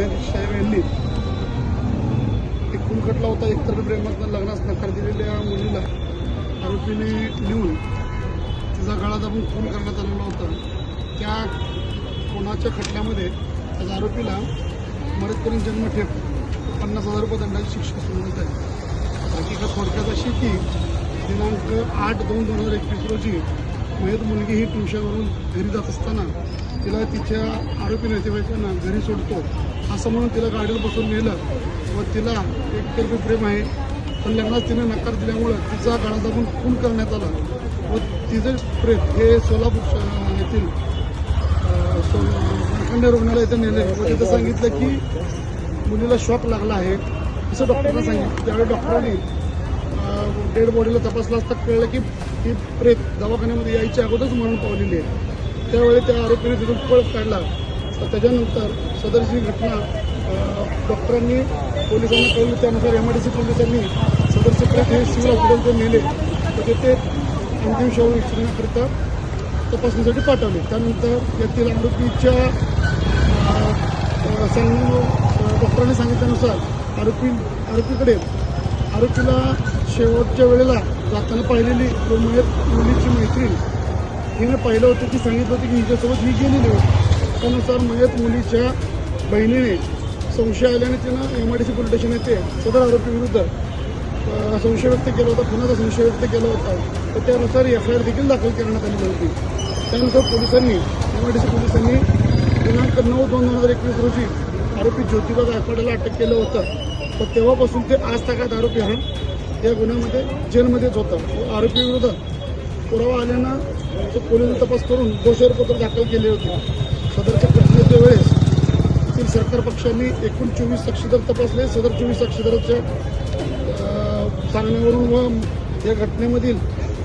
न्यायाधीश साहेब यांनी एक खून खटला होता एकतर प्रेमातनं लग्नास नकार दिलेल्या मुलीला आरोपीने नेऊन तिचा गळा दाबून खून करण्यात आलेला होता. त्या खुनाच्या खटल्यामध्ये त्या आरोपीला मदतकरीन जन्मठेप पन्नास हजार रुपये दंडाची शिक्षा सुनावण्यात आली हकीकत थोडक्यात अशी की दिनांक आठ दोन दोन हजार एकवीस रोजी मयत मुलगी ही ट्युशनवरून घरी जात असताना तिला तिच्या आरोपी नातेवाईकांना घरी सोडतो. असं म्हणून तिला गाडीवर बसून नेलं व तिला एक एकतर्फी प्रेम आहे. पण लग्नात तिने नकार दिल्यामुळं तिचा गाडा दाबून खून करण्यात आला व तिचं प्रेत हे सोलापूर येथील सो मार्कंडे रुग्णालय इथं नेले. व तिथं सांगितलं की मुलीला शॉक लागला आहे. असं डॉक्टरांना सांगितलं. त्यावेळी डॉक्टरांनी डेड बॉडीला तपासला असता कळलं की ही प्रेत दवाखान्यामध्ये यायच्या अगोदरच मरण पावलेली आहे. त्यावेळी त्या आरोपीने तिथून पळ काढला. त्याच्यानंतर सदरची घटना डॉक्टरांनी पोलिसांना कळली त्यानुसार एम आय डी सी पोलिसांनी सदरचे प्रेत हे सिव्हिल हॉस्पिटलकडे नेले. तर ते अंतिम शौर विचारण्याकरिता तपासणीसाठी पाठवले. त्यानंतर यातील आरोपीच्या अ, डॉक्टरांनी सांगितल्यानुसार आरोपी आरोपीकडे आरोपीला शेवटच्या वेळेला जाताना पाहिलेली तो मयत मुलीची मैत्रीण हिने पाहिलं होतं की सांगितलं होतं की हिच्यासोबत ही गेलेली होती. त्यानुसार मयत मुलीच्या बहिणीने संशय आल्याने तिनं M I D C police station येथे सदर आरोपीविरुद्ध संशय व्यक्त केला होता. पुन्हा संशय व्यक्त केला होता. तर त्यानुसार एफ आय आर देखील दाखल करण्यात आली होती त्यानुसार पोलिसांनी एम आय डी सी पोलिसांनी दिनांक नऊ दोन दोन हजार एकवीस रोजी आरोपी ज्योतिबा गायकवाड्याला अटक केलं होतं. तर तेव्हापासून ते आज तागात आरोपी हा या गुन्ह्यामध्ये जेलमध्येच होता व आरोपी विरोधात पुरावा आल्यानं पोलीस पोलीस तपास करून दोषारोपत्र दाखल केले होते. सदरच्या प्रक्रियेच्या वेळेस येथील सरकार पक्षांनी एकूण चोवीस साक्षीदार तपासले. सदर चोवीस साक्षीदाराच्या सांगण्यावरून व या घटनेमधील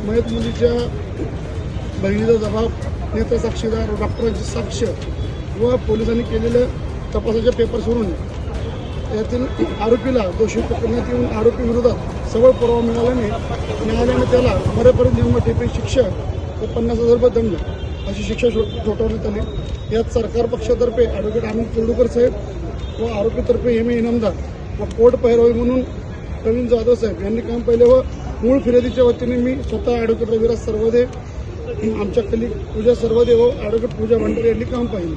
मयत मुलीच्या बहिणीचा जबाब नेत्र साक्षीदार डॉक्टरांची साक्ष व पोलिसांनी केलेल्या तपासाच्या पेपर्सवरून यातील आरोपीला दोषी पकडण्यात येऊन आरोपी विरोधात सबळ पुरावा मिळाल्याने न्यायालयाने त्याला मरेपर्यंत जन्मठेपी शिक्षा व पन्नास हजार रुपये दंड अशी शिक्षा ठो- ठोठावण्यात आली. यात सरकार पक्षातर्फे ॲडव्होकेट आनंद कुर्डूकर साहेब व आरोपीतर्फे एम ए इनामदार व कोर्ट पैरवी म्हणून प्रवीण जाधव साहेब यांनी काम पाहिले व मूळ फिर्यादीच्या वतीने मी स्वतः ॲडव्होकेट रविराज सर्वदे आमच्या कली पूजा सर्वदे व ॲडव्होकेट पूजा भंडारे यांनी काम पाहिले.